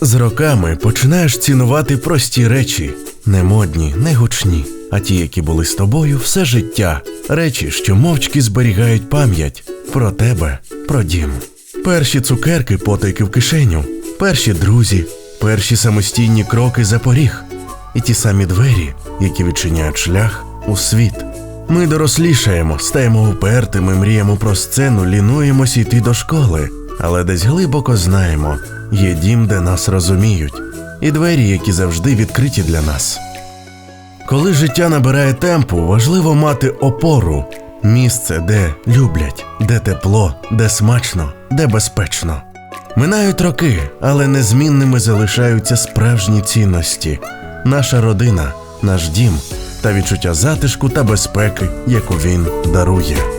З роками починаєш цінувати прості речі, не модні, не гучні, а ті, які були з тобою все життя, речі, що мовчки зберігають пам'ять. Про тебе, про дім. Перші цукерки потайки в кишеню, перші друзі, перші самостійні кроки за поріг, і ті самі двері, які відчиняють шлях у світ. Ми дорослішаємо, стаємо упертими, мріємо про сцену, лінуємось йти до школи, але десь глибоко знаємо, є дім, де нас розуміють, і двері, які завжди відкриті для нас. Коли життя набирає темпу, важливо мати опору, місце, де люблять, де тепло, де смачно, де безпечно. Минають роки, але незмінними залишаються справжні цінності, наша родина, наш дім та відчуття затишку та безпеки, яку він дарує.